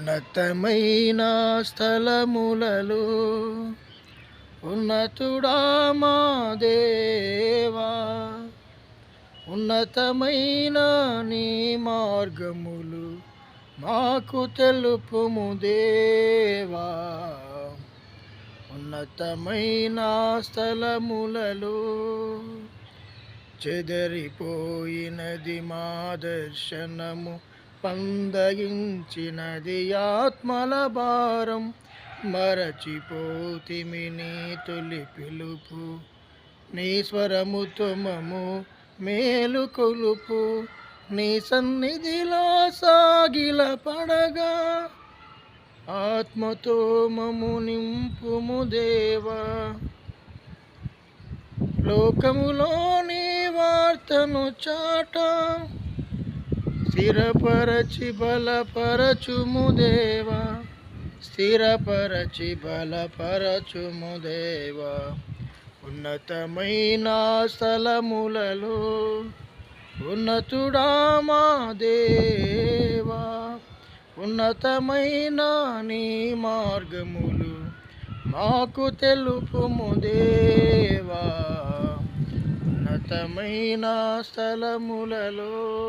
ఉన్నతమైన స్థలములలో ఉన్నతుడా మా దేవా? ఉన్నతమైన నీ మార్గములు మాకు తెలుపుము దేవా. ఉన్నతమైన స్థలములలో చెదరిపోయినది మా దర్శనము పందగించినది ఆత్మల భారం. మరచిపోతిమి నీ తొలి పిలుపు. నీ స్వరముతో మము మేలు కొలుపు. నీ సన్నిధిలో సాగిల పడగా. ఆత్మతో మము నింపుము దేవా. లోకములోని వార్తను చాట. స్థిరపరచి బలపరచుము దేవా. స్థిరపరచి బలపరచుము దేవా. ఉన్నతమైన స్థలములలో ఉన్నతుడా మా దేవా. ఉన్నతమైన నీ మార్గములు మాకు తెలుపుము దేవా. ఉన్నతమైన స్థలములలో